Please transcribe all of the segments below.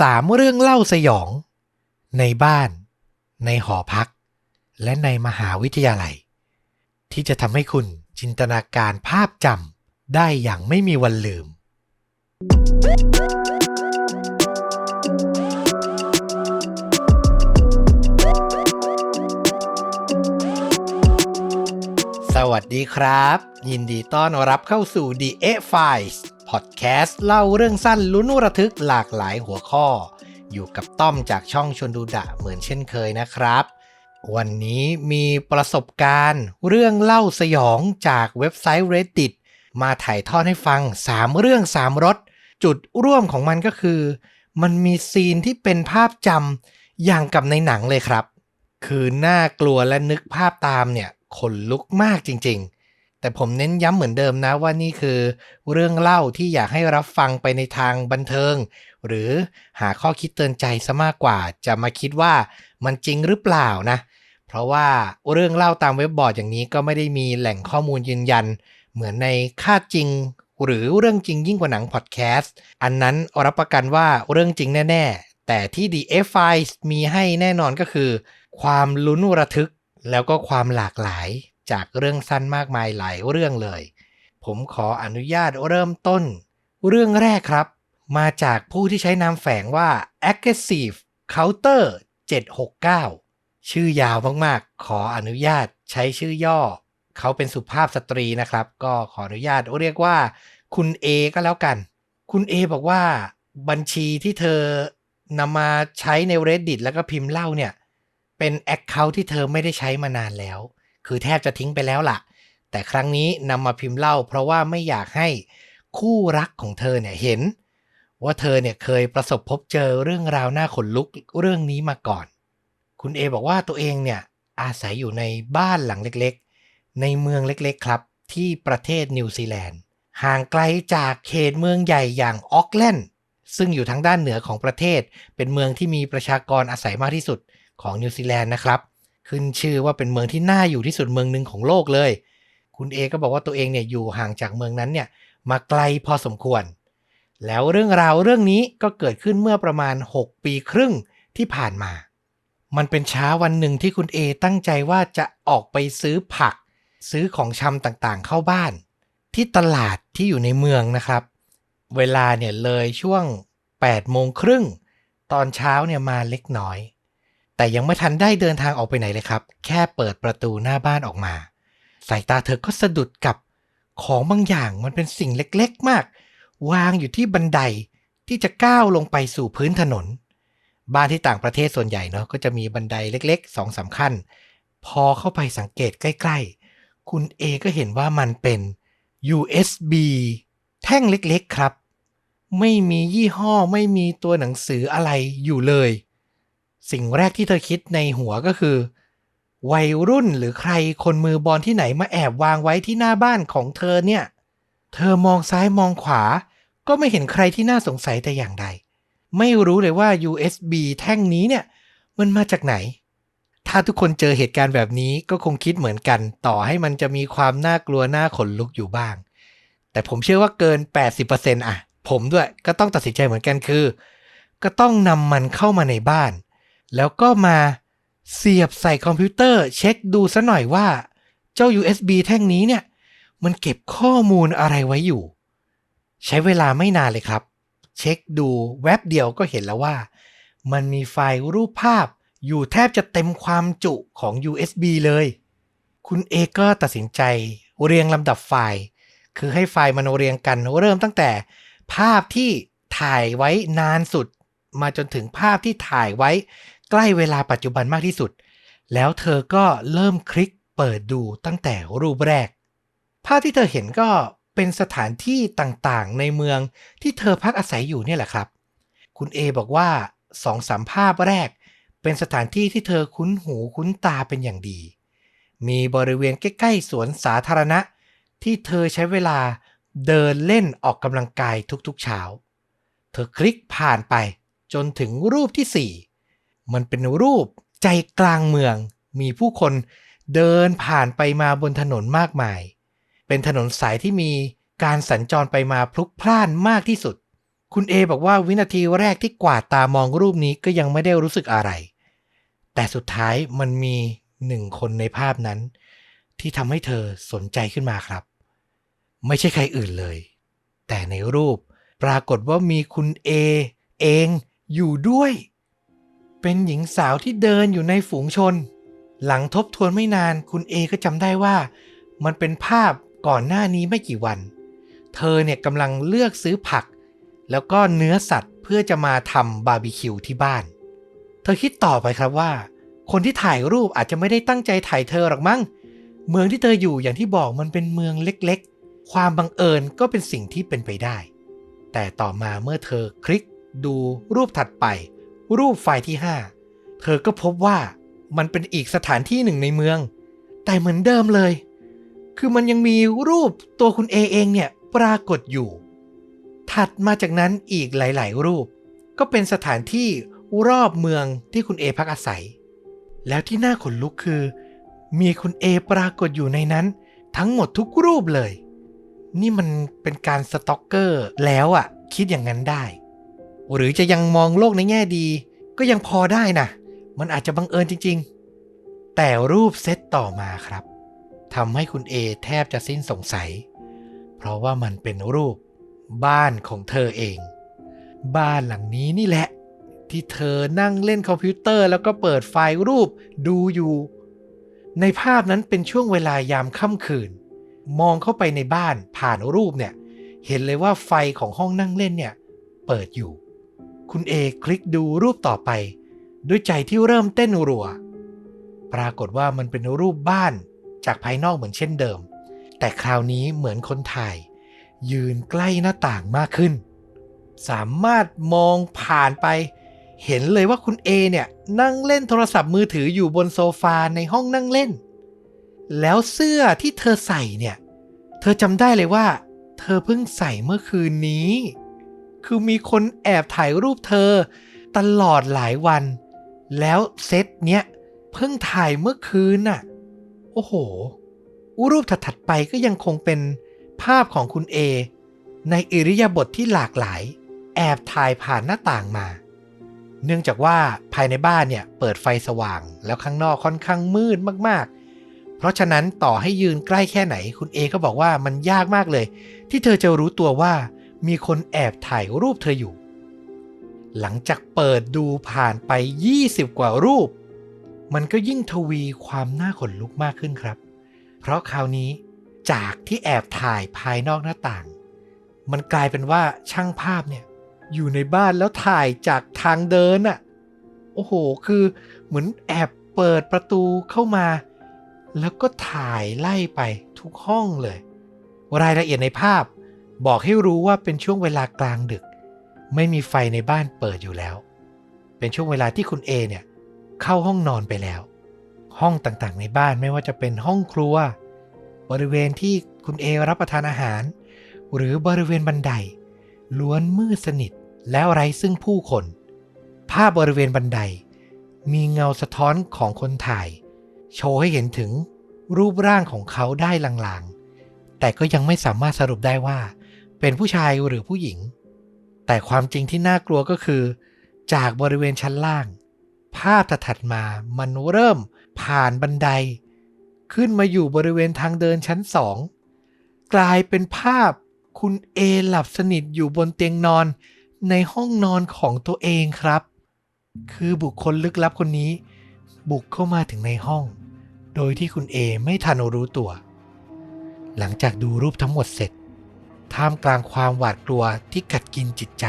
สามเรื่องเล่าสยอง ในบ้าน ในหอพัก และในมหาวิทยาลัย ที่จะทำให้คุณจินตนาการภาพจำได้อย่างไม่มีวันลืมสวั สดีครับ ยินดีต้อนรับเข้าสู่ The A Files Podcast เล่าเรื่องสั้นลุ้นระทึกหลากหลายหัวข้อ อยู่กับต้อมจากช่องชนดูดะเหมือนเช่นเคยนะครับ วันนี้มีประสบการณ์ เรื่องเล่าสยองจากเว็บไซต์ Reddit มาถ่ายทอดให้ฟัง 3 เรื่อง 3รสจุดร่วมของมันก็คือ มันมีซีนที่เป็นภาพจำอย่างกับในหนังเลยครับ คือน่ากลัวและนึกภาพตามเนี่ย ขนลุกมากจริง ๆ แต่ผมเน้นย้ำเหมือนเดิมนะว่านี่คือ เรื่องเล่าที่อยากให้รับฟังไปในทางบันเทิง หรือหาข้อคิดเตือนใจซะมากกว่า จะมาคิดว่ามันจริงหรือเปล่านะ เพราะว่าเรื่องเล่าตามเว็บบอร์ดอย่างนี้ก็ไม่ได้มีแหล่งข้อมูลยืนยัน เหมือนในค่าจริงหรือเรื่องจริงยิ่งกว่าหนังพอดแคสต์ อันนั้นรับประกันว่าเรื่องจริงแน่ ๆ แต่ที่ The F Files มีให้แน่นอนก็คือ ความลุ้นระทึก แล้วก็ความหลากหลายจากเรื่องสั้นมากมายหลายเรื่องเลย ผมขออนุญาตเริ่มต้น เรื่องแรกครับ มาจากผู้ที่ใช้นามแฝงว่า aggressive counter 769 ชื่อยาวมากๆ ขออนุญาตใช้ชื่อย่อ เขาเป็นสุภาพสตรีนะครับ ก็ขออนุญาตเรียกว่า คุณ A ก็แล้วกัน คุณ A บอกว่าบัญชีที่เธอนำมาใช้ใน Reddit แล้วก็พิมพ์เล่าเนี่ย เป็นแอคเคาท์ที่เธอไม่ได้ใช้มานานแล้ว คือแทบจะทิ้งไปแล้วล่ะ แต่ครั้งนี้นำมาพิมพ์เล่า เพราะว่าไม่อยากให้คู่รักของเธอเนี่ยเห็น ว่าเธอเนี่ยเคยประสบพบเจอเรื่องราวน่าขนลุกเรื่องนี้มาก่อน คุณเอบอกว่าตัวเองเนี่ยอาศัยอยู่ในบ้านหลังเล็กๆ ในเมืองเล็กๆครับ ที่ประเทศนิวซีแลนด์ ห่างไกลจากเขตเมืองใหญ่อย่างออกแลนด์ซึ่งอยู่ทางด้านเหนือของประเทศ เป็นเมืองที่มีประชากรอาศัยมากที่สุด ของนิวซีแลนด์นะครับ ขึ้นชื่อว่าเป็นเมืองที่น่าอยู่ที่สุดเมืองหนึ่งของโลกเลย คุณเอก็บอกว่าตัวเองเนี่ยอยู่ห่างจากเมืองนั้นเนี่ยมาไกลพอสมควร แล้วเรื่องราวเรื่องนี้ก็เกิดขึ้นเมื่อประมาณ 6 ปีครึ่งที่ผ่านมา มันเป็นเช้าวันหนึ่งที่คุณเอตั้งใจว่าจะออกไปซื้อผัก ซื้อของชำต่างๆ เข้าบ้าน ที่ตลาดที่อยู่ในเมืองนะครับ เวลาเนี่ยเลยช่วง8โมงครึ่ง ตอนเช้าเนี่ยมาเล็กน้อย แต่ยังไม่ทันได้เดินทางออกไปไหนเลยครับ แค่เปิดประตูหน้าบ้านออกมา สายตาเธอก็สะดุดกับของบางอย่างมันเป็นสิ่งเล็กๆมาก วางอยู่ที่บันไดที่จะก้าวลงไปสู่พื้นถนน บ้านที่ต่างประเทศส่วนใหญ่เนาะก็จะมีบันไดเล็กๆสองสาขั้น พอเข้าไปสังเกตใกล้ๆ คุณเอก็เห็นว่ามันเป็น USB แท่งเล็กๆครับ ไม่มียี่ห้อไม่มีตัวหนังสืออะไรอยู่เลย สิ่งแรกที่เธอคิดในหัวก็คือ วัยรุ่นหรือใครคนมือบอลที่ไหนมาแอบวางไว้ที่หน้าบ้านของเธอเนี่ย เธอมองซ้ายมองขวา ก็ไม่เห็นใครที่น่าสงสัยแต่อย่างใด ไม่รู้เลยว่า USB แท่งนี้เนี่ย มันมาจากไหน ถ้าทุกคนเจอเหตุการณ์แบบนี้ก็คงคิดเหมือนกัน ต่อให้มันจะมีความน่ากลัวน่าขนลุกอยู่บ้าง แต่ผมเชื่อว่าเกิน 80%อะ ผมด้วยก็ต้องตัดสินใจเหมือนกันคือ ก็ต้องนำมันเข้ามาในบ้าน แล้วก็มาเสียบใส่คอมพิวเตอร์เช็คดูซะหน่อยว่า เจ้า USB แท่งนี้เนี่ย มันเก็บข้อมูลอะไรไว้อยู่ ใช้เวลาไม่นานเลยครับ เช็คดูแว็บเดียวก็เห็นแล้วว่า มันมีไฟล์รูปภาพอยู่แทบจะเต็มความจุของ USB เลย คุณเอก็ตัดสินใจเรียงลำดับไฟล์ คือให้ไฟล์มันเรียงกันเริ่มตั้งแต่ ภาพที่ถ่ายไว้นานสุด มาจนถึงภาพที่ถ่ายไว้ ใกล้เวลาปัจจุบันมากที่สุด แล้วเธอก็เริ่มคลิกเปิดดูตั้งแต่รูปแรก ภาพที่เธอเห็นก็เป็นสถานที่ต่างๆ ในเมืองที่เธอพักอาศัยอยู่เนี่ยแหละครับ คุณเอบอกว่าสองสามภาพแรก เป็นสถานที่ที่เธอคุ้นหูคุ้นตาเป็นอย่างดี มีบริเวณใกล้ๆสวนสาธารณะ ที่เธอใช้เวลาเดินเล่นออกกำลังกายทุกๆเช้า เธอคลิกผ่านไปจนถึงรูปที่4 มันเป็นรูปใจกลางเมือง มีผู้คนเดินผ่านไปมาบนถนนมากมาย เป็นถนนสายที่มีการสัญจรไปมาพลุกพล่านมากที่สุด คุณเอบอกว่าวินาทีแรกที่กวาดตามองรูปนี้ก็ยังไม่ได้รู้สึกอะไร แต่สุดท้ายมันมีหนึ่งคนในภาพนั้น ที่ทำให้เธอสนใจขึ้นมาครับ ไม่ใช่ใครอื่นเลย แต่ในรูปปรากฏว่ามีคุณเอเองอยู่ด้วย เป็นหญิงสาวที่เดินอยู่ในฝูงชน หลังทบทวนไม่นานคุณเอก็จำได้ว่า มันเป็นภาพก่อนหน้านี้ไม่กี่วัน เธอเนี่ยกำลังเลือกซื้อผัก แล้วก็เนื้อสัตว์เพื่อจะมาทำบาร์บีคิวที่บ้าน เธอคิดต่อไปครับว่า คนที่ถ่ายรูปอาจจะไม่ได้ตั้งใจถ่ายเธอหรอกมั้ง เมืองที่เธออยู่อย่างที่บอกมันเป็นเมืองเล็กๆ ความบังเอิญก็เป็นสิ่งที่เป็นไปได้ แต่ต่อมาเมื่อเธอคลิกดูรูปถัดไป รูปไฟล์ที่ 5 เธอก็พบว่ามันเป็นอีกสถานที่หนึ่งในเมือง แต่เหมือนเดิมเลย คือมันยังมีรูปตัวคุณเอเองเนี่ยปรากฏอยู่ ถัดมาจากนั้นอีกหลาย ๆ รูป ก็เป็นสถานที่รอบเมืองที่คุณเอพักอาศัย แล้วที่น่าขนลุกคือ มีคุณเอปรากฏอยู่ในนั้น ทั้งหมดทุกรูปเลย นี่มันเป็นการสต็อกเกอร์แล้วอะ่ะ คิดอย่างนั้นได้ หรือจะยังมองโลกในแง่ดี ก็ยังพอได้นะมันอาจจะบังเอิญจริง ๆ แต่รูปเซตต่อมาครับทำให้คุณเอแทบจะสิ้นสงสัย เพราะว่ามันเป็นรูปบ้านของเธอเอง บ้านหลังนี้นี่แหละ ที่เธอนั่งเล่นคอมพิวเตอร์ แล้วก็เปิดไฟล์รูปดูอยู่ ในภาพนั้นเป็นช่วงเวลายามค่ำคืน มองเข้าไปในบ้านผ่านรูปเนี่ย เห็นเลยว่าไฟของห้องนั่งเล่นเนี่ย เปิดอยู่ คุณเอคลิกดูรูปต่อไป ด้วยใจที่เริ่มเต้นรัว ปรากฏว่ามันเป็นรูปบ้านจากภายนอกเหมือนเช่นเดิม แต่คราวนี้เหมือนคนถ่าย ยืนใกล้หน้าต่างมากขึ้น สามารถมองผ่านไป เห็นเลยว่าคุณเอเนี่ยนั่งเล่นโทรศัพท์มือถืออยู่บนโซฟาในห้องนั่งเล่น แล้วเสื้อที่เธอใส่เนี่ย เธอจำได้เลยว่า เธอเพิ่งใส่เมื่อคืนนี้ คือมีคนแอบถ่ายรูปเธอ ตลอดหลายวัน แล้วเซตเนี้ยเพิ่งถ่ายเมื่อคืนน่ะ โอ้โห รูปถัดๆไปก็ยังคงเป็นภาพของคุณเอในอิริยาบถทที่หลากหลาย แอบถ่ายผ่านหน้าต่างมา เนื่องจากว่าภายในบ้านเนี่ยเปิดไฟสว่าง แล้วข้างนอกค่อนข้างมืดมากๆ เพราะฉะนั้นต่อให้ยืนใกล้แค่ไหน คุณเอก็บอกว่ามันยากมากเลย ที่เธอจะรู้ตัวว่า มีคนแอบถ่ายรูปเธออยู่ หลังจากเปิดดูผ่านไป 20 กว่ารูป มันก็ยิ่งทวีความน่าขนลุกมากขึ้นครับ เพราะคราวนี้จากที่แอบถ่ายภายนอกหน้าต่าง มันกลายเป็นว่าช่างภาพเนี่ยอยู่ในบ้านแล้วถ่ายจากทางเดินอะโอ้โห คือเหมือนแอบเปิดประตูเข้ามา แล้วก็ถ่ายไล่ไปทุกห้องเลย รายละเอียดในภาพ บอกให้รู้ว่าเป็นช่วงเวลากลางดึก ไม่มีไฟในบ้านเปิดอยู่แล้ว เป็นช่วงเวลาที่คุณเอเนี่ยเข้าห้องนอนไปแล้ว ห้องต่างๆในบ้านไม่ว่าจะเป็นห้องครัว บริเวณที่คุณเอรับประทานอาหาร หรือบริเวณบันได ล้วนมืดสนิทแล้วไร้ซึ่งผู้คน ภาพบริเวณบันได มีเงาสะท้อนของคนถ่าย โชว์ให้เห็นถึงรูปร่างของเขาได้ลางๆ แต่ก็ยังไม่สามารถสรุปได้ว่า เป็นผู้ชายหรือผู้หญิง แต่ความจริงที่น่ากลัวก็คือ จากบริเวณชั้นล่าง ภาพถัดมามันเริ่มผ่านบันได ขึ้นมาอยู่บริเวณทางเดินชั้นสองกลายเป็นภาพคุณเอหลับสนิทอยู่บนเตียงนอนในห้องนอนของตัวเองครับ คือบุคคลลึกลับคนนี้ บุกเข้ามาถึงในห้อง โดยที่คุณเอไม่ทันรู้ตัว หลังจากดูรูปทั้งหมดเสร็จ ท่ามกลางความหวาดกลัวที่กัดกินจิตใจ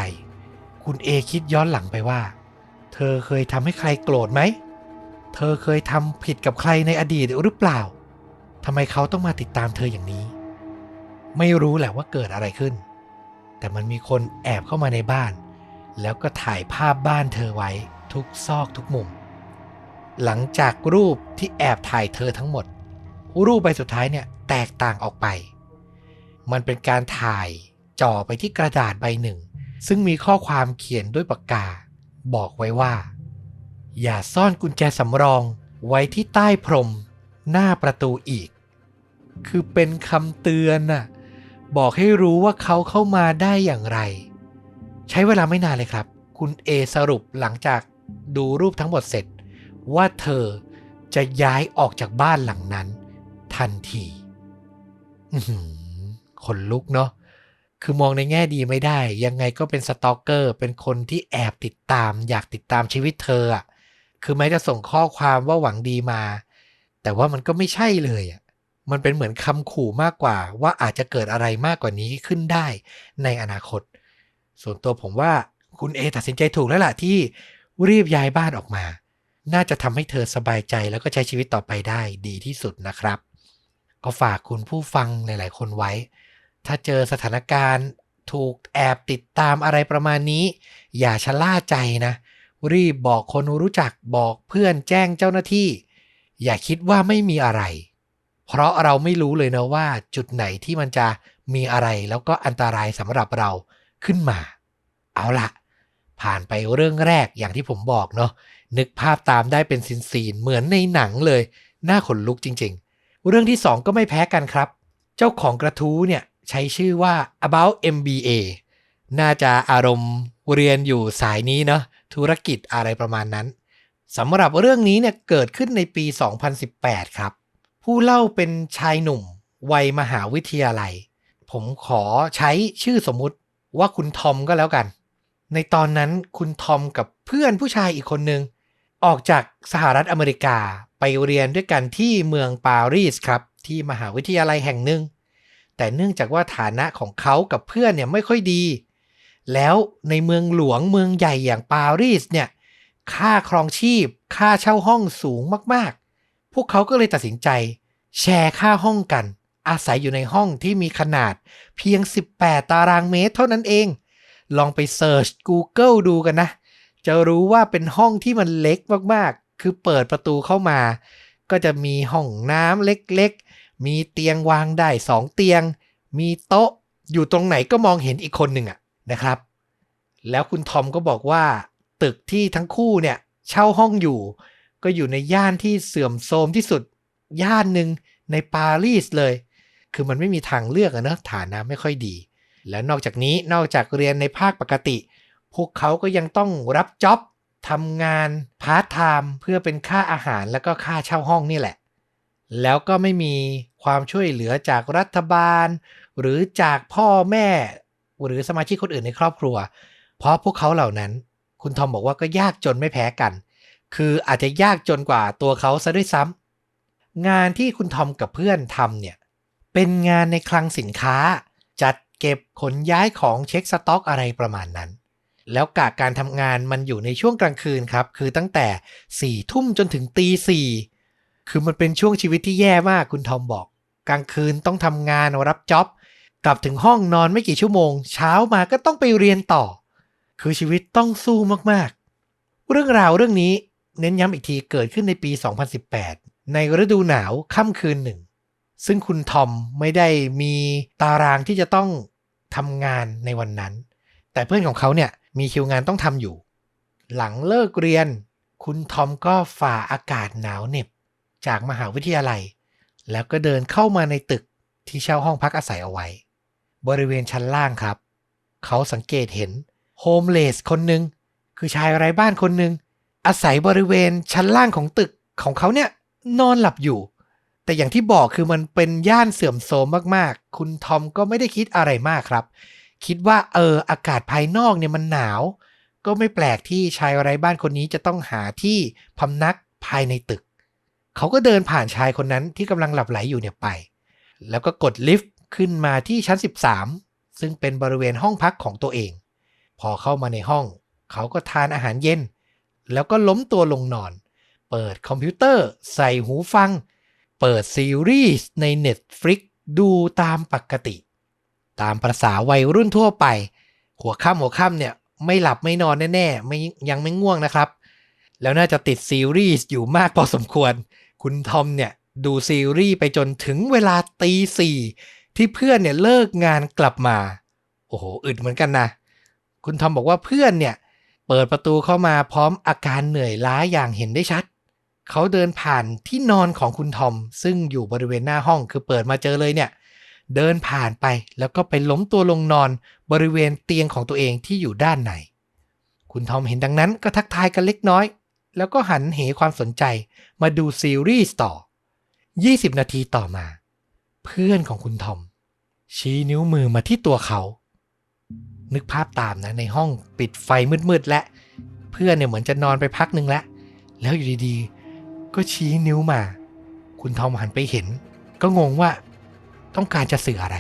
คุณเอคิดย้อนหลังไปว่า เธอเคยทำให้ใครโกรธไหม เธอเคยทำผิดกับใครในอดีตหรือเปล่าทำไมเขาต้องมาติดตามเธออย่างนี้ ไม่รู้แหละว่าเกิดอะไรขึ้น แต่มันมีคนแอบเข้ามาในบ้าน แล้วก็ถ่ายภาพบ้านเธอไว้ทุกซอกทุกมุม หลังจากรูปที่แอบถ่ายเธอทั้งหมด รูปใบสุดท้ายเนี่ยแตกต่างออกไป มันเป็นการถ่ายจ่อไปที่กระดาษใบหนึ่ง ซึ่งมีข้อความเขียนด้วยปากกา บอกไว้ว่า อย่าซ่อนกุญแจสำรองไว้ที่ใต้พรม หน้าประตูอีก คือเป็นคำเตือนน่ะบอกให้รู้ว่าเขาเข้ามาได้อย่างไร ใช้เวลาไม่นานเลยครับ คุณเอสรุปหลังจากดูรูปทั้งหมดเสร็จ ว่าเธอจะย้ายออกจากบ้านหลังนั้น ทันที อื ขนลุกเนาะคือมองในแง่ดีไม่ได้ ยังไงก็เป็นสตอกเกอร์ เป็นคนที่แอบติดตาม อยากติดตามชีวิตเธออะคือแม้จะส่งข้อความว่าหวังดีมา แต่ว่ามันก็ไม่ใช่เลยอะมันเป็นเหมือนคำขู่มากกว่า ว่าอาจจะเกิดอะไรมากกว่านี้ขึ้นได้ในอนาคต ส่วนตัวผมว่าคุณเอตัดสินใจถูกแล้วล่ะที่รีบย้ายบ้านออกมา น่าจะทำให้เธอสบายใจแล้วก็ใช้ชีวิตต่อไปได้ดีที่สุดนะครับ ก็ฝากคุณผู้ฟังหลาย ๆ คนไว้ ถ้าเจอสถานการณ์ถูกแอบติดตามอะไรประมาณนี้ อย่าชะล่าใจนะ รีบบอกคนรู้จักบอกเพื่อนแจ้งเจ้าหน้าที่ อย่าคิดว่าไม่มีอะไร เพราะเราไม่รู้เลยนะว่า จุดไหนที่มันจะมีอะไรแล้วก็อันตรายสำหรับเราขึ้นมา เอาละผ่านไปเรื่องแรกอย่างที่ผมบอกเนาะนึกภาพตามได้เป็นซีนซีนเหมือนในหนังเลยน่าขนลุกจริง ๆ เรื่องที่สองก็ไม่แพ้กันครับ เจ้าของกระทู้เนี่ย ใช้ชื่อว่า about MBA น่าจะอารมณ์เรียนอยู่สายนี้เนาะธุรกิจอะไรประมาณนั้นสำหรับเรื่องนี้เนี่ยเกิดขึ้นในปี 2018 ครับ ผู้เล่าเป็นชายหนุ่ม วัยมหาวิทยาลัย ผมขอใช้ชื่อสมมุติว่าคุณทอมก็แล้วกัน ในตอนนั้นคุณทอมกับเพื่อนผู้ชายอีกคนนึง ออกจากสหรัฐอเมริกาไปเรียนด้วยกันที่เมืองปารีสครับ ที่มหาวิทยาลัยแห่งหนึ่ง แต่เนื่องจากว่าฐานะของเขากับเพื่อนเนี่ยไม่ค่อยดี แล้วในเมืองหลวงเมืองใหญ่อย่างปารีสเนี่ยค่าครองชีพ ค่าเช่าห้องสูงมากๆ พวกเขาก็เลยตัดสินใจ แชร์ค่าห้องกัน อาศัยอยู่ในห้องที่มีขนาดเพียง 18 ตารางเมตรเท่านั้นเอง ลองไปเซิร์ช Google ดูกันนะ จะรู้ว่าเป็นห้องที่มันเล็กมากๆ คือเปิดประตูเข้ามา ก็จะมีห้องน้ำเล็กๆ มีเตียงวางได้สองเตียง มีโต๊ะอยู่ตรงไหนก็มองเห็นอีกคนหนึ่งอะนะครับ แล้วคุณทอมก็บอกว่า ตึกที่ทั้งคู่เนี่ยเช่าห้องอยู่ ก็อยู่ในย่านที่เสื่อมโทรมที่สุด ย่านหนึ่งในปารีสเลย คือมันไม่มีทางเลือกอะเนะฐานะไม่ค่อยดี และนอกจากนี้นอกจากเรียนในภาคปกติ พวกเขาก็ยังต้องรับจ็อบทำงานพาร์ทไทม์เพื่อเป็นค่าอาหารแล้วก็ค่าเช่าห้องนี่แหละ แล้วก็ไม่มีความช่วยเหลือจากรัฐบาล หรือจากพ่อแม่ หรือสมาชิกคนอื่นในครอบครัว เพราะพวกเขาเหล่านั้น คุณทอมบอกว่าก็ยากจนไม่แพ้กัน คืออาจจะยากจนกว่าตัวเขาซะด้วยซ้ำงานที่คุณทอมกับเพื่อนทำเนี่ยเป็นงานในคลังสินค้า จัดเก็บขนย้ายของเช็คสต็อกอะไรประมาณนั้น แล้วกะการทำงานมันอยู่ในช่วงกลางคืนครับ คือตั้งแต่สี่ทุ่มจนถึงตีสี่ คือมันเป็นช่วงชีวิตที่แย่มากคุณทอมบอก กลางคืนต้องทำงานรับจ็อบกลับถึงห้องนอนไม่กี่ชั่วโมง เช้ามาก็ต้องไปเรียนต่อ คือชีวิตต้องสู้มากๆ เรื่องราวเรื่องนี้เน้นย้ำอีกทีเกิดขึ้นในปี 2018 ในฤดูหนาวค่ำคืนหนึ่ง ซึ่งคุณทอมไม่ได้มีตารางที่จะต้องทำงานในวันนั้น แต่เพื่อนของเขาเนี่ยมีคิวงานต้องทำอยู่ หลังเลิกเรียน คุณทอมก็ฝ่าอากาศหนาวเหน็บ จากมหาวิทยาลัย แล้วก็เดินเข้ามาในตึกที่เช่าห้องพักอาศัยเอาไว้ บริเวณชั้นล่างครับ เขาสังเกตเห็นโฮมเลสคนหนึ่งคือชายไร้บ้านคนหนึ่งอาศัยบริเวณชั้นล่างของตึกของเขาเนี่ยนอนหลับอยู่ แต่อย่างที่บอกคือมันเป็นย่านเสื่อมโทรมมากๆ คุณทอมก็ไม่ได้คิดอะไรมากครับ คิดว่าเอออากาศภายนอกเนี่ยมันหนาว ก็ไม่แปลกที่ชายไร้บ้านคนนี้จะต้องหาที่พำนักภายในตึก เขาก็เดินผ่านชายคนนั้นที่กำลังหลับไหลอยู่เนี่ยไป แล้วก็กดลิฟต์ขึ้นมาที่ชั้น 13 ซึ่งเป็นบริเวณห้องพักของตัวเอง พอเข้ามาในห้อง เขาก็ทานอาหารเย็น แล้วก็ล้มตัวลงนอน เปิดคอมพิวเตอร์ ใส่หูฟัง เปิดซีรีส์ใน Netflix ดูตามปกติ ตามประษาวัยรุ่นทั่วไป หัวค่ำหัวค่ำเนี่ยไม่หลับไม่นอนแน่ๆไม่ยังไม่ง่วงนะครับ แล้วน่าจะติดซีรีส์อยู่มากพอสมควร คุณทอมเนี่ยดูซีรีส์ไปจนถึงเวลาตีสี่ที่เพื่อนเนี่ยเลิกงานกลับมา โอ้โหอึดเหมือนกันนะ คุณทอมบอกว่าเพื่อนเนี่ย เปิดประตูเข้ามาพร้อมอาการเหนื่อยล้าอย่างเห็นได้ชัด เขาเดินผ่านที่นอนของคุณทอม ซึ่งอยู่บริเวณหน้าห้องคือเปิดมาเจอเลยเนี่ย เดินผ่านไปแล้วก็ไปล้มตัวลงนอนบริเวณเตียงของตัวเองที่อยู่ด้านในคุณทอมเห็นดังนั้นก็ทักทายกันเล็กน้อย แล้วก็หันเหความสนใจมาดูซีรีส์ต่อ 20 นาทีต่อมา เพื่อนของคุณทอม ชี้นิ้วมือมาที่ตัวเขา นึกภาพตามนะในห้องปิดไฟมืดๆและ เพื่อนเนี่ยเหมือนจะนอนไปพักหนึ่งแล้ว แล้วอยู่ดีๆ ก็ชี้นิ้วมา คุณทอมหันไปเห็น ก็งงว่า ต้องการจะสื่ออะไร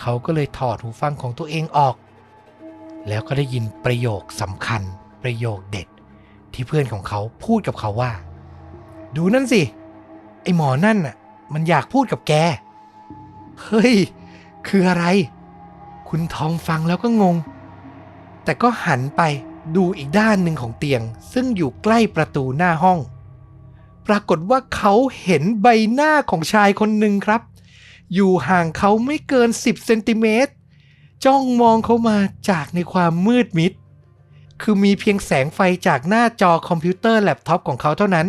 เขาก็เลยถอดหูฟังของตัวเองออก แล้วก็ได้ยินประโยคสำคัญประโยคเด็ด ที่เพื่อนของเขาพูดกับเขาว่า ดูนั่นสิ ไอหมอนั่นน่ะ มันอยากพูดกับแก เฮ้ย คืออะไร คุณทอมฟังแล้วก็งง แต่ก็หันไปดูอีกด้านหนึ่งของเตียง ซึ่งอยู่ใกล้ประตูหน้าห้อง ปรากฏว่าเขาเห็นใบหน้าของชายคนหนึ่งครับ อยู่ห่างเขาไม่เกิน 10เซนติเมตรจ้องมองเขามาจากในความมืดมิด คือมีเพียงแสงไฟจากหน้าจอคอมพิวเตอร์แล็ปท็อปของเขาเท่านั้น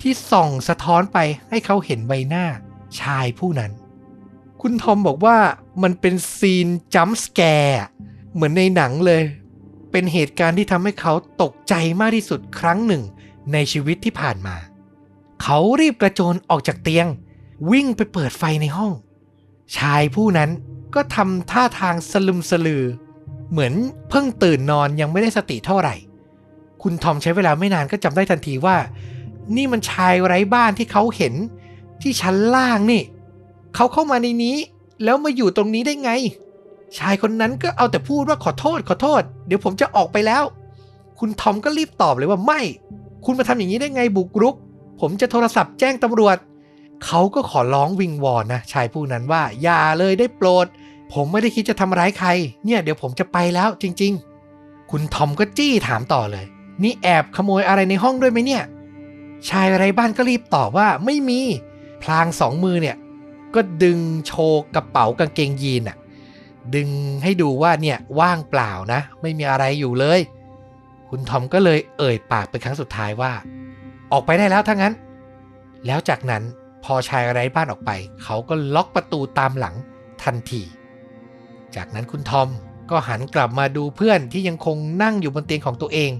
ที่ส่องสะท้อนไปให้เขาเห็นใบหน้าชายผู้นั้น คุณทอมบอกว่ามันเป็นซีนจัมป์สแกร์เหมือนในหนังเลย เป็นเหตุการณ์ที่ทำให้เขาตกใจมากที่สุดครั้งหนึ่งในชีวิตที่ผ่านมา เขารีบกระโจนออกจากเตียง วิ่งไปเปิดไฟในห้อง ชายผู้นั้นก็ทำท่าทางสลึมสลือ เหมือนเพิ่งตื่นนอนยังไม่ได้สติเท่าไหร่ คุณทอมใช้เวลาไม่นานก็จำได้ทันทีว่า นี่มันชายไร้บ้านที่เขาเห็นที่ชั้นล่างนี่ เขาเข้ามาในนี้ แล้วมาอยู่ตรงนี้ได้ไง ชายคนนั้นก็เอาแต่พูดว่าขอโทษขอโทษ เดี๋ยวผมจะออกไปแล้ว คุณทอมก็รีบตอบเลยว่าไม่ คุณมาทำอย่างนี้ได้ไงบุกรุก ผมจะโทรศัพท์แจ้งตำรวจ เขาก็ขอร้องวิงวอนนะชายผู้นั้นว่าอย่าเลยได้โปรด ผมไม่ได้คิดจะทำร้ายใคร เนี่ยเดี๋ยวผมจะไปแล้วจริง ๆ คุณทอมก็จี้ถามต่อเลย นี่แอบขโมยอะไรในห้องด้วยไหมเนี่ย ชายไร้บ้านก็รีบตอบว่าไม่มี พลางสองมือเนี่ย ก็ดึงโชว์กระเป๋ากางเกงยีนอะดึงให้ดูว่าเนี่ยว่างเปล่านะ ไม่มีอะไรอยู่เลย คุณทอมก็เลยเอ่ยปากเป็นครั้งสุดท้ายว่า ออกไปได้แล้วถ้างั้น แล้วจากนั้นพอชายไร้บ้านออกไป เขาก็ล็อกประตูตามหลังทันที จากนั้นคุณทอมก็หันกลับมาดูเพื่อนที่ยังคงนั่งอยู่บนเตียงของตัวเอง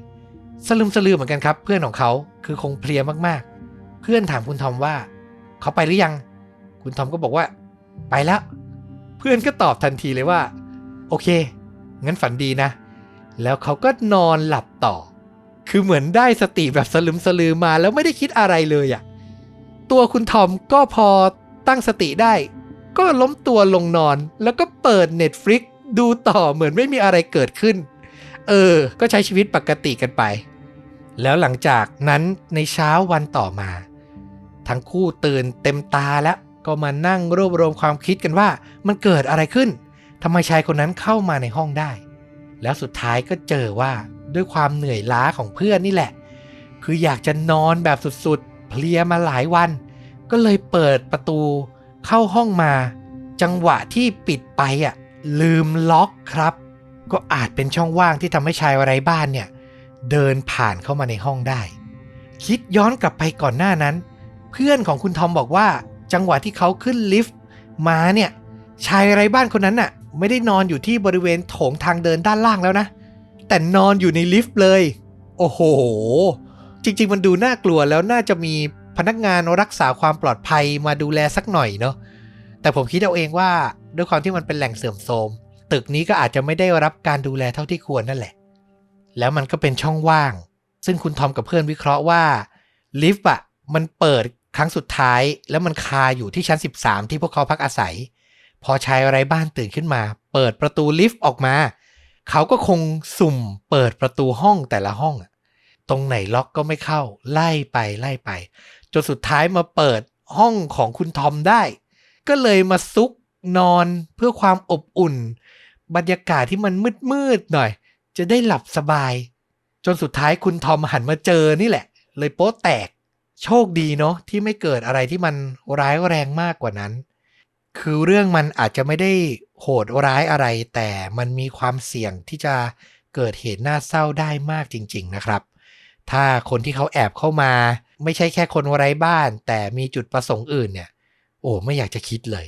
สลืมสลือเหมือนกันครับ เพื่อนของเขาคือคงเพลียมากๆ เพื่อนถามคุณทอมว่า เขาไปหรือยัง คุณทอมก็บอกว่า ไปแล้ว เพื่อนก็ตอบทันทีเลยว่า โอเค งั้นฝันดีนะ แล้วเขาก็นอนหลับต่อ คือเหมือนได้สติแบบสลึมสลือมาแล้วไม่ได้คิดอะไรเลยอะ่ะ ตัวคุณทอมก็พอตั้งสติได้ ก็ล้มตัวลงนอน แล้วก็เปิด Netflix ดูต่อเหมือนไม่มีอะไรเกิดขึ้น เออ ก็ใช้ชีวิตปกติกันไป แล้วหลังจากนั้นในเช้าวันต่อมา ทั้งคู่ตื่นเต็มตาแล้วก็มานั่งรวบรวมความคิดกันว่า มันเกิดอะไรขึ้นทำไมชายคนนั้นเข้ามาในห้องได้ แล้วสุดท้ายก็เจอว่าด้วยความเหนื่อยล้าของเพื่อนนี่แหละ คืออยากจะนอนแบบสุดๆ เพลียมาหลายวัน ก็เลยเปิดประตู เข้าห้องมา จังหวะที่ปิดไปอะลืมล็อกครับ ก็อาจเป็นช่องว่างที่ทำให้ชายไร้บ้านเนี่ย เดินผ่านเข้ามาในห้องได้ คิดย้อนกลับไปก่อนหน้านั้น เพื่อนของคุณทอมบอกว่า จังหวะที่เขาขึ้นลิฟต์มาเนี่ยชายไร้บ้านคนนั้นน่ะ ไม่ได้นอนอยู่ที่บริเวณโถงทางเดินด้านล่างแล้วนะ แต่นอนอยู่ในลิฟต์เลย โอ้โห จริง ๆ มันดูน่ากลัวแล้วน่าจะมี พนักงานรักษาความปลอดภัยมาดูแลสักหน่อยเนาะแต่ผมคิดเอาเองว่าด้วยความที่มันเป็นแหล่งเสื่อมโทรมตึกนี้ก็อาจจะไม่ได้รับการดูแลเท่าที่ควรนั่นแหละ แล้วมันก็เป็นช่องว่าง ซึ่งคุณทอมกับเพื่อนวิเคราะห์ว่าลิฟต์อะมันเปิดครั้งสุดท้าย แล้วมันคาอยู่ที่ชั้น 13 ที่พวกเขาพักอาศัย พอชายไร้บ้านตื่นขึ้นมา เปิดประตูลิฟต์ออกมา เขาก็คงสุ่มเปิดประตูห้องแต่ละห้อง ตรงไหนล็อกก็ไม่เข้า ไล่ไปไล่ไป จนสุดท้ายมาเปิดห้องของคุณทอมได้ ก็เลยมาซุกนอนเพื่อความอบอุ่น บรรยากาศที่มันมืดๆหน่อย จะได้หลับสบาย จนสุดท้ายคุณทอมหันมาเจอนี่แหละ เลยโป๊ะแตก โชคดีเนาะที่ไม่เกิดอะไรที่มันร้ายแรงมากกว่านั้น คือเรื่องมันอาจจะไม่ได้โหดร้ายอะไร แต่มันมีความเสี่ยงที่จะเกิดเหตุน่าเศร้าได้มากจริง ๆนะครับ ถ้าคนที่เขาแอบเข้ามา ไม่ใช่แค่คนไร้บ้าน แต่มีจุดประสงค์อื่นเนี่ย โอ้ไม่อยากจะคิดเลย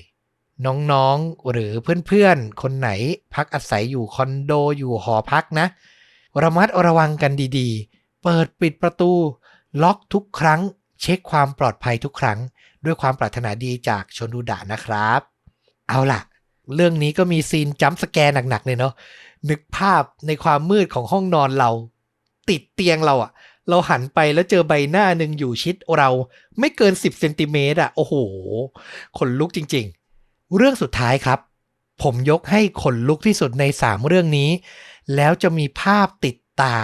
น้องๆหรือเพื่อนๆ คนไหนพักอาศัยอยู่คอนโดอยู่หอพักนะ ระมัดระวังกันดีๆ เปิดปิดประตู ล็อกทุกครั้ง เช็คความปลอดภัยทุกครั้ง ด้วยความปรารถนาดีจากชนดูดะนะครับ เอาล่ะ เรื่องนี้ก็มีซีนจัมสแกร์หนักๆเลยเนาะนึกภาพในความมืดของห้องนอนเรา ติดเตียงเราอะ เราหันไปแล้วเจอใบหน้าหนึ่งอยู่ชิดเราไม่เกิน 10เซนติเมตรอะโอ้โห ขนลุกจริง ๆ เรื่องสุดท้ายครับ ผมยกให้ขนลุกที่สุดใน 3 เรื่องนี้ แล้วจะมีภาพติดตา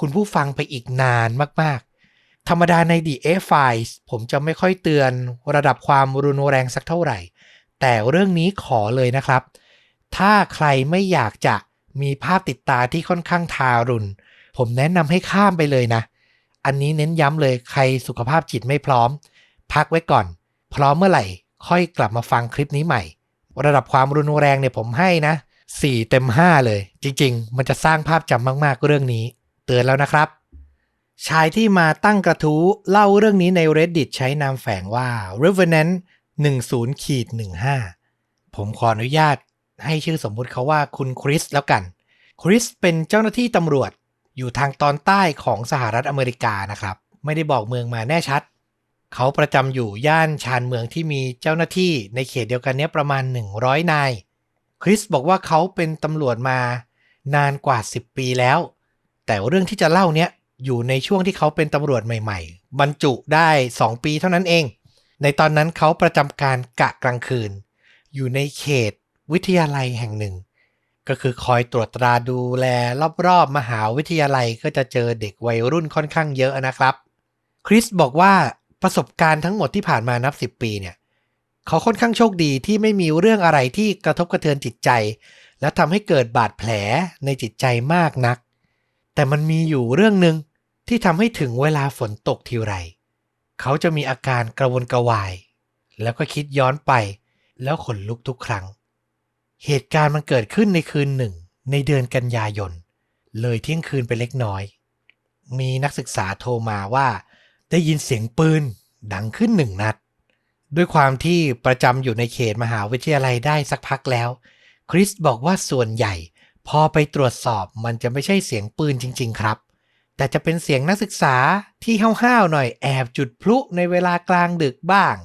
คุณผู้ฟังไปอีกนานมากๆ ธรรมดาใน The A Files ผมจะไม่ค่อยเตือนระดับความรุนแรงสักเท่าไหร่ แต่เรื่องนี้ขอเลยนะครับ ถ้าใครไม่อยากจะมีภาพติดตาที่ค่อนข้างทารุณ ผมแนะนำให้ข้ามไปเลยนะ อันนี้เน้นย้ำเลยใครสุขภาพจิตไม่พร้อม พักไว้ก่อน พร้อมเมื่อไหร่ ค่อยกลับมาฟังคลิปนี้ใหม่ ระดับความรุนแรงเนี่ยผมให้นะ4เต็ม 5 เลย จริง ๆ มันจะสร้างภาพจำมาก ๆ เรื่องนี้ เตือนแล้วนะครับ ชายที่มาตั้งกระทู้เล่าเรื่องนี้ใน reddit ใช้นามแฝงว่า revenant 10ขีด15 ผมขออนุญาตให้ชื่อสมมุติเขาว่าคุณคริสแล้วกัน คริสเป็นเจ้าหน้าที่ตำรวจ อยู่ทางตอนใต้ของสหรัฐอเมริกานะครับ ไม่ได้บอกเมืองมาแน่ชัด เขาประจำอยู่ย่านชานเมืองที่มีเจ้าหน้าที่ในเขตเดียวกันนี้ประมาณ 100 นาย คริสบอกว่าเขาเป็นตำรวจมานานกว่า 10 ปีแล้ว แต่เรื่องที่จะเล่าเนี้ยอยู่ในช่วงที่เขาเป็นตำรวจใหม่ ๆ บรรจุได้ 2 ปีเท่านั้นเอง ในตอนนั้นเขาประจำการกะกลางคืน อยู่ในเขตวิทยาลัยแห่งหนึ่ง ก็คือคอยตรวจตราดูแลรอบๆ มหาวิทยาลัยก็จะเจอเด็กวัยรุ่นค่อนข้างเยอะนะครับ คริสบอกว่าประสบการณ์ทั้งหมดที่ผ่านมานับ 10 ปีเนี่ย เขาค่อนข้างโชคดีที่ไม่มีเรื่องอะไรที่กระทบกระเทือนจิตใจ และทำให้เกิดบาดแผลในจิตใจมากนัก แต่มันมีอยู่เรื่องหนึ่งที่ทำให้ถึงเวลาฝนตกทีไร เขาจะมีอาการกระวนกระวาย แล้วก็คิดย้อนไป แล้วขนลุกทุกครั้ง เหตุการณ์มันเกิดขึ้นในคืนหนึ่ง ในเดือนกันยายน เลยเที่ยงคืนไปเล็กน้อย มีนักศึกษาโทรมาว่า ได้ยินเสียงปืนดังขึ้นหนึ่งนัด ด้วยความที่ประจำอยู่ในเขตมหาวิทยาลัยได้สักพักแล้ว คริสบอกว่าส่วนใหญ่ พอไปตรวจสอบมันจะไม่ใช่เสียงปืนจริง ๆ ครับ แต่จะเป็นเสียงนักศึกษาที่ห้าวๆหน่อยแอบจุดพลุในเวลากลางดึกบ้าง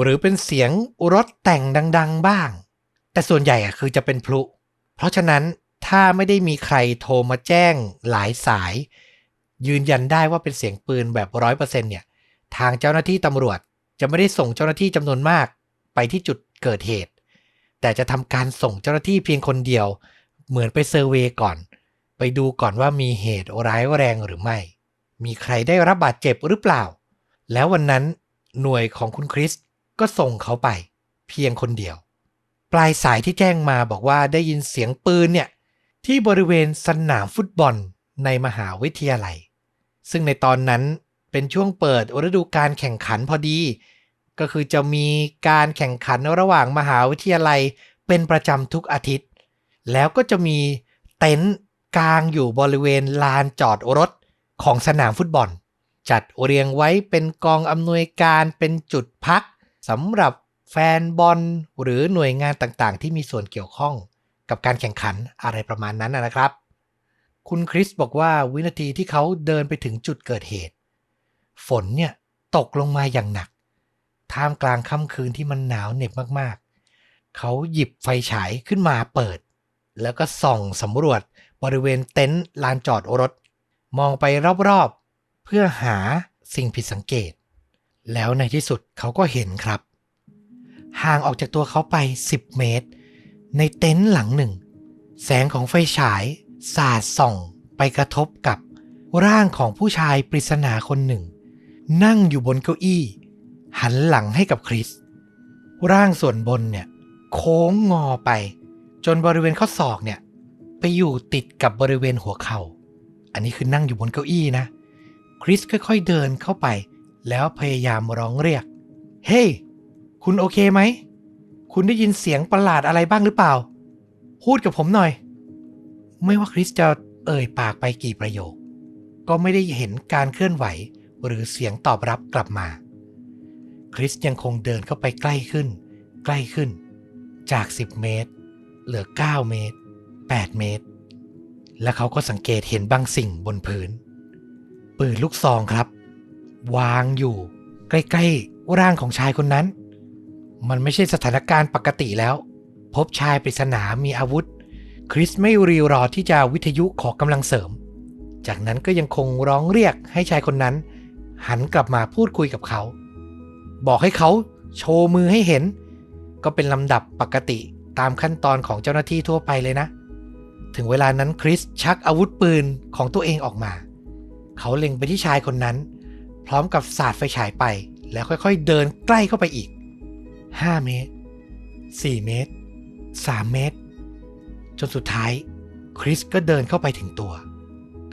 หรือเป็นเสียงรถแต่งดัง ๆ บ้าง แต่ส่วนใหญ่อะคือจะเป็นพลุ เพราะฉะนั้นถ้าไม่ได้มีใครโทรมาแจ้งหลายสาย ยืนยันได้ว่าเป็นเสียงปืนแบบร้อยเปอร์เซ็นต์เนี่ย ทางเจ้าหน้าที่ตำรวจจะไม่ได้ส่งเจ้าหน้าที่จำนวนมากไปที่จุดเกิดเหตุ แต่จะทำการส่งเจ้าหน้าที่เพียงคนเดียว เหมือนไปเซอร์เวยก่อน ไปดูก่อนว่ามีเหตุร้ายแรงหรือไม่ มีใครได้รับบาดเจ็บหรือเปล่า แล้ววันนั้นหน่วยของคุณคริสก็ส่งเขาไป เพียงคนเดียว ปลายสายที่แจ้งมาบอกว่าได้ยินเสียงปืนเนี่ยที่บริเวณสนามฟุตบอลในมหาวิทยาลัย ซึ่งในตอนนั้นเป็นช่วงเปิดฤดูการแข่งขันพอดี ก็คือจะมีการแข่งขันระหว่างมหาวิทยาลัยเป็นประจำทุกอาทิตย์ แล้วก็จะมีเต็นท์กลางอยู่บริเวณลานจอดรถของสนามฟุตบอล จัดเรียงไว้เป็นกองอำนวยการเป็นจุดพักสำหรับ แฟนบอลหรือหน่วยงานต่างๆ ที่มีส่วนเกี่ยวข้องกับการแข่งขันอะไรประมาณนั้นนะครับ คุณคริสบอกว่าวินาทีที่เขาเดินไปถึงจุดเกิดเหตุ ฝนเนี่ยตกลงมาอย่างหนัก ท่ามกลางค่ำคืนที่มันหนาวเหน็บมากๆ เขาหยิบไฟฉายขึ้นมาเปิด แล้วก็ส่องสำรวจบริเวณเต็นท์ลานจอดรถ มองไปรอบๆ เพื่อหาสิ่งผิดสังเกต แล้วในที่สุดเขาก็เห็นครับ ห่างออกจากตัวเขาไป 10 เมตร ในเต็นท์หลังหนึ่ง แสงของไฟฉาย สาดส่องไปกระทบกับร่างของผู้ชายปริศนาคนหนึ่ง นั่งอยู่บนเก้าอี้ หันหลังให้กับคริส ร่างส่วนบนเนี่ย โค้งงอไป จนบริเวณข้อศอกเนี่ย ไปอยู่ติดกับบริเวณหัวเขา่า อันนี้คือนั่งอยู่บนเก้าอี้นะ คริสค่อยๆเดินเข้าไป แล้วพยายามร้องเรียก เฮ้ hey, คุณโอเคไหม คุณได้ยินเสียงประหลาดอะไรบ้างหรือเปล่า พูดกับผมหน่อย ไม่ว่าคริสจะเอ่ยปากไปกี่ประโยค ก็ไม่ได้เห็นการเคลื่อนไหวหรือเสียงตอบรับกลับมา คริสยังคงเดินเข้าไปใกล้ขึ้น ใกล้ขึ้น จาก 10 เมตร เหลือ 9 เมตร 8 เมตร และเขาก็สังเกตเห็นบางสิ่งบนพื้น ปืนลูกซองครับ วางอยู่ ใกล้ๆร่างของชายคนนั้น มันไม่ใช่สถานการณ์ปกติแล้ว พบชายปริศนามีอาวุธ คริสไม่รีรอที่จะวิทยุขอกำลังเสริม จากนั้นก็ยังคงร้องเรียกให้ชายคนนั้น หันกลับมาพูดคุยกับเขา บอกให้เขาโชว์มือให้เห็น ก็เป็นลำดับปกติตามขั้นตอนของเจ้าหน้าที่ทั่วไปเลยนะ ถึงเวลานั้นคริสชักอาวุธปืนของตัวเองออกมา เขาเล็งไปที่ชายคนนั้น พร้อมกับสาดไฟฉายไปแล้วค่อยๆ เดินใกล้เข้าไปอีก 5 เมตร 4 เมตร 3 เมตร จนสุดท้าย คริสก็เดินเข้าไปถึงตัว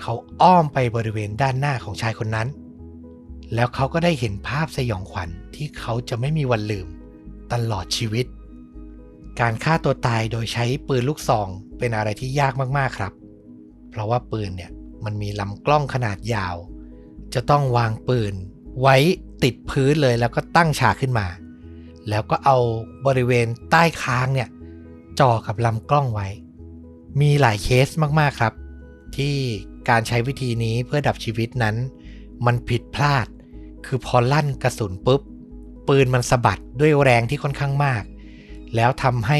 เขาอ้อมไปบริเวณด้านหน้าของชายคนนั้น แล้วเขาก็ได้เห็นภาพสยองขวัญที่เขาจะไม่มีวันลืมตลอดชีวิต การฆ่าตัวตายโดยใช้ปืนลูกซองเป็นอะไรที่ยากมากๆครับ เพราะว่าปืนเนี่ยมันมีลำกล้องขนาดยาว จะต้องวางปืนไว้ติดพื้นเลยแล้วก็ตั้งฉากขึ้นมา แล้วก็เอาบริเวณใต้คางเนี่ยจ่อกับลำกล้องไว้ มีหลายเคสมากๆครับ ที่การใช้วิธีนี้เพื่อดับชีวิตนั้น มันผิดพลาด คือพอลั่นกระสุนปุ๊บ ปืนมันสะบัดด้วยแรงที่ค่อนข้างมาก แล้วทำให้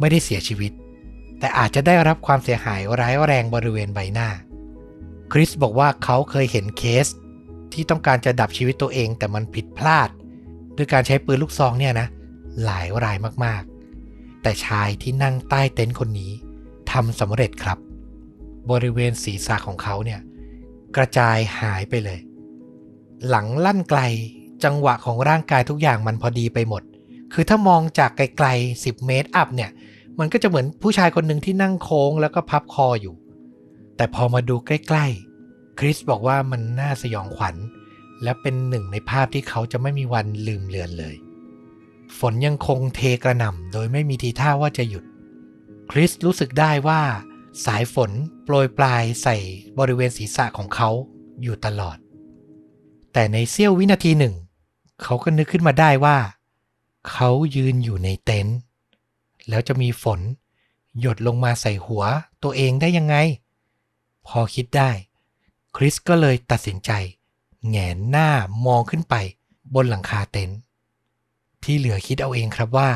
ไม่ได้เสียชีวิต แต่อาจจะได้รับความเสียหายร้ายแรงบริเวณใบหน้า คริสบอกว่าเขาเคยเห็นเคสที่ต้องการจะดับชีวิตตัวเองแต่มันผิดพลาด ด้วยการใช้ปืนลูกซองเนี่ยนะ หลายรายมากๆ แต่ชายที่นั่งใต้เต็นท์คนนี้ทำสำเร็จครับ บริเวณศีรษะของเขาเนี่ย กระจายหายไปเลย หลังลั่นไกลจังหวะของร่างกายทุกอย่างมันพอดีไปหมด คือถ้ามองจากไกลๆ 10 เมตรอัพเนี่ย มันก็จะเหมือนผู้ชายคนหนึ่งที่นั่งโค้งแล้วก็พับคออยู่ แต่พอมาดูใกล้ ๆ คริสบอกว่ามันน่าสยองขวัญ และเป็นหนึ่งในภาพที่เขาจะไม่มีวันลืมเลือนเลย ฝนยังคงเทกระหน่ำโดยไม่มีทีท่าว่าจะหยุด คริสรู้สึกได้ว่า สายฝนโปรยปลายใส่บริเวณศีรษะของเขาอยู่ตลอด แต่ในเสี้ยววินาทีหนึ่ง เขาก็นึกขึ้นมาได้ว่า เขายืนอยู่ในเต็นท์แล้วจะมีฝน หยดลงมาใส่หัวตัวเองได้ยังไง พอคิดได้ คริสก็เลยตัดสินใจ แงนหน้ามองขึ้นไป บนหลังคาเต็นท์ที่เหลือคิดเอาเองครับว่า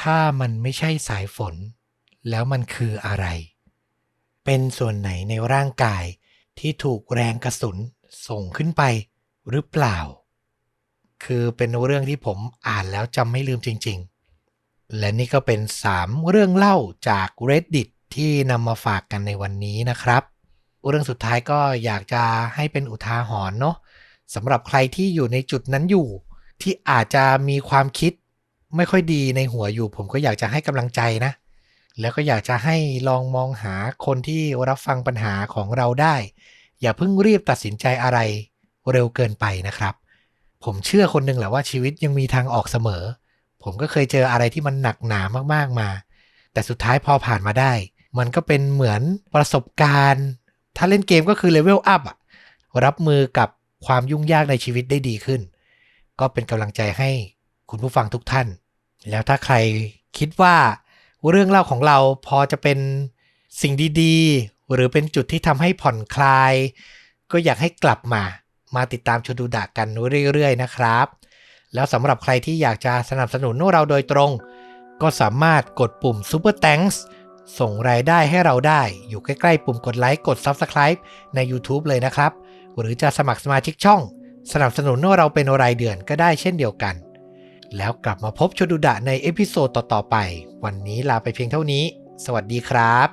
ถ้ามันไม่ใช่สายฝน แล้วมันคืออะไร เป็นส่วนไหนในร่างกายที่ถูกแรงกระสุนส่งขึ้นไปหรือเปล่า คือเป็นเรื่องที่ผมอ่านแล้วจำไม่ลืมจริง ๆ และนี่ก็เป็น 3 เรื่องเล่าจาก Reddit ที่นำมาฝากกันในวันนี้นะครับ เรื่องสุดท้ายก็อยากจะให้เป็นอุทาหรณ์เนาะ สำหรับใครที่อยู่ในจุดนั้นอยู่ ที่อาจจะมีความคิดไม่ค่อยดีในหัวอยู่ ผมก็อยากจะให้กำลังใจนะ แล้วก็อยากจะให้ลองมองหาคนที่รับฟังปัญหาของเราได้ อย่าเพิ่งรีบตัดสินใจอะไรเร็วเกินไปนะครับ ผมเชื่อคนหนึ่งแหละว่าชีวิตยังมีทางออกเสมอ ผมก็เคยเจออะไรที่มันหนักหนามากๆมา แต่สุดท้ายพอผ่านมาได้ มันก็เป็นเหมือนประสบการณ์ ถ้าเล่นเกมก็คือเลเวลอัพอะรับมือกับ ความยุ่งยากในชีวิตได้ดีขึ้น ก็เป็นกำลังใจให้คุณผู้ฟังทุกท่าน แล้วถ้าใครคิดว่าเรื่องเล่าของเราพอจะเป็นสิ่งดีๆ หรือเป็นจุดที่ทำให้ผ่อนคลาย ก็อยากให้กลับมามาติดตามชดูดะกันเรื่อยๆนะครับ แล้วสำหรับใครที่อยากจะสนับสนุนเราโดยตรง ก็สามารถกดปุ่ม Super Thanks ส่งรายได้ให้เราได้อยู่ใกล้ๆปุ่มกดไลค์กด Subscribe ใน YouTube เลยนะครับ หรือจะสมัครสมาชิกช่อง สนับสนุนเราเป็นรายเดือนก็ได้เช่นเดียวกัน แล้วกลับมาพบชดุดะในเอพิโซดต่อๆไป วันนี้ลาไปเพียงเท่านี้ สวัสดีครับ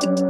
thank you